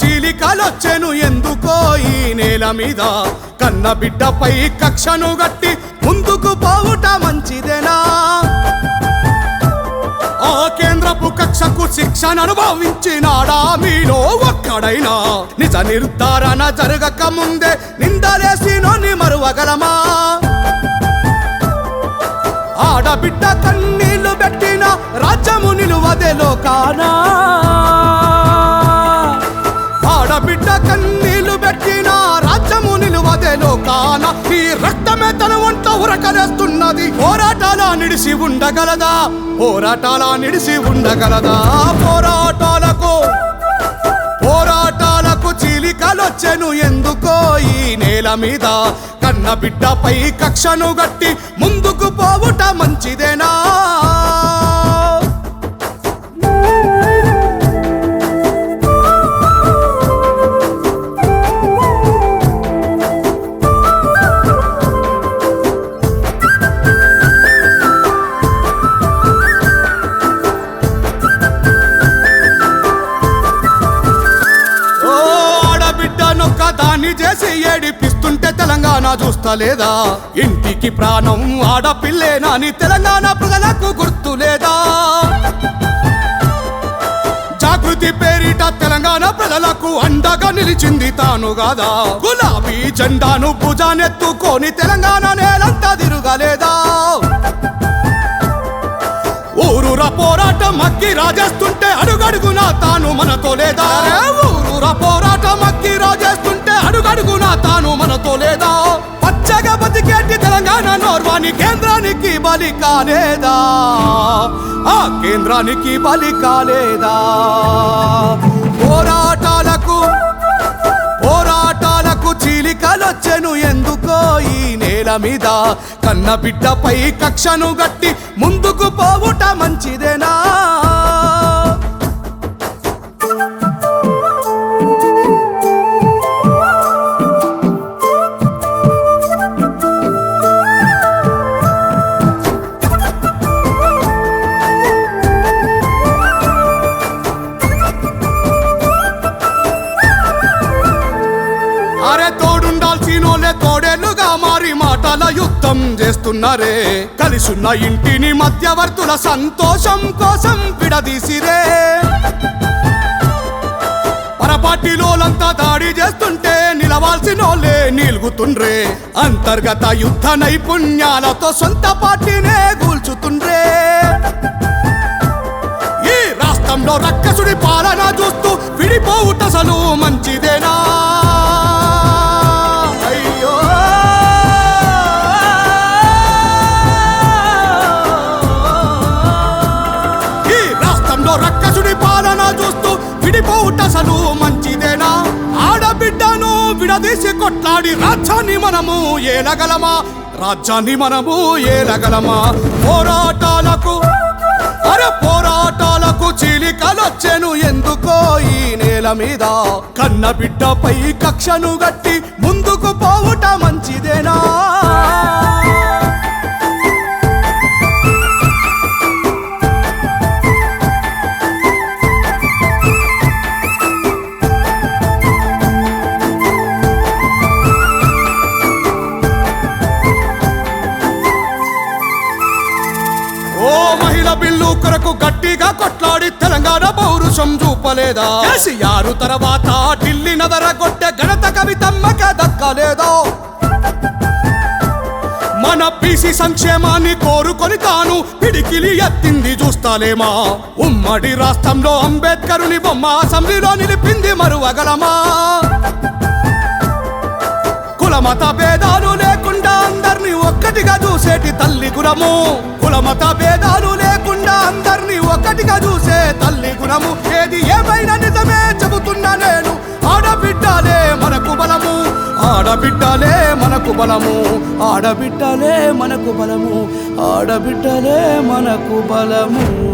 చీలికలొచ్చెను ఎందుకో ఈ నేల మీద? కన్న బిడ్డపై కక్షను గట్టి ముందుకు పోవుట మంచిదేనా? ఆ కేంద్రపు కక్షకు శిక్షను అనుభవించినాడా మీలో ఒక్కడైనా? నిజ నిర్ధారణ జరగక ముందే నిందలేసినోని మరువగలమా? ఆడబిడ్డ కన్నీళ్ళు పెట్టిన రాజ్యము నిలువదే లోకానా? వంట పోరాటాల నిడిసి ఉండగలదా? పోరాటాల నిడిసి ఉండగలదా? పోరాటాలకు పోరాటాలకు చీలికలొచ్చెను ఎందుకో ఈ నేల మీద? కన్న బిడ్డపై కక్షను గట్టి ముందుకు పోవుట మంచిదేనా? దాన్ని చేసి ఏడిపిస్తుంటే తెలంగాణ చూస్తలేదా? ఇంటికి ప్రాణం ఆడపిల్లేనాని తెలంగాణ ప్రజలకు గుర్తు లేదా జాగృతి పేరిట తెలంగాణ ప్రజలకు అండగా నిలిచింది తాను గాదా గులాబీ జెండాను భుజానెత్తుకొని తెలంగాణ నేలంతా తిరగలేదా? ఊరూర పోరాటం మగ్గి రాజేస్తుంటే అడుగడుగునా తాను మనతో లేదా? ఊరు మనతో లేదా పచ్చగా బతికేటి తెలంగాణ నోర్వాణి కేంద్రానికి బలి కాలేదా? ఆ కేంద్రానికి బలి కాలేదా? పోరాటాలకు పోరాటాలకు చీలికలొచ్చెను ఎందుకో ఈ నేల మీద? కన్న బిడ్డపై కక్షను గట్టి ముందుకు పోవుట మంచిదేనా? సొంతం చేస్తున్నారే. కలిసున్న ఇంటిని మధ్యవర్తుల సంతోషం కోసం విడదీసిరే. పరపాటిలోలంతా దాడి చేస్తుంటే నిలవాల్సినోలే నిలుగుతుండ్రే. అంతర్గత యుద్ధ నైపుణ్యాలతో సొంత పార్టీనే కూల్చుతుండ్రే ఈ రాష్ట్రంలో రక్కసుడి పాలన చూస్తూ విడిపోవుటసలు మంచిదే. అసలు మంచిదేనా? ఆడబిడ్డను విడదీసి కొట్లాడి రాజ్యాన్ని మనము ఏలగలమా? రాజ్యాన్ని మనము ఏలగలమా? పోరాటాలకు అరే పోరాటాలకు చీలికలొచ్చెను ఎందుకో ఈ నేల మీద. కన్న బిడ్డపై కక్షను గట్టి ముందుకు పోవటం పౌరుషం చూపలేదా? కేసీఆర్ తర్వాత ఢిల్లీ నదర కొట్టే ఘనత కవితమ్మక దక్కలేదో? మన బీసీ సంక్షేమాన్ని కోరుకొని తాను పిడికిలి ఎత్తింది చూస్తాలేమా? ఉమ్మడి రాష్ట్రంలో అంబేద్కరుని బొమ్మ అసెంబ్లీలో నిలిపింది మరువగలమా? కులమత భేదాలు లేకుండా అందరినీ ఒక్కటిగా చూసేటి తల్లి గుణము కులమత భేదాలు లేకుండా అందరినీ ఒక్కటిగా చూసే తల్లి గుణము. ఏది ఏమైనా నిజమే చెబుతున్నా నేను. ఆడబిడ్డాలే మనకు బలము. ఆడబిడ్డాలే మనకు బలము. ఆడబిడ్డాలే మనకు బలము. ఆడబిడ్డలే మనకు బలము.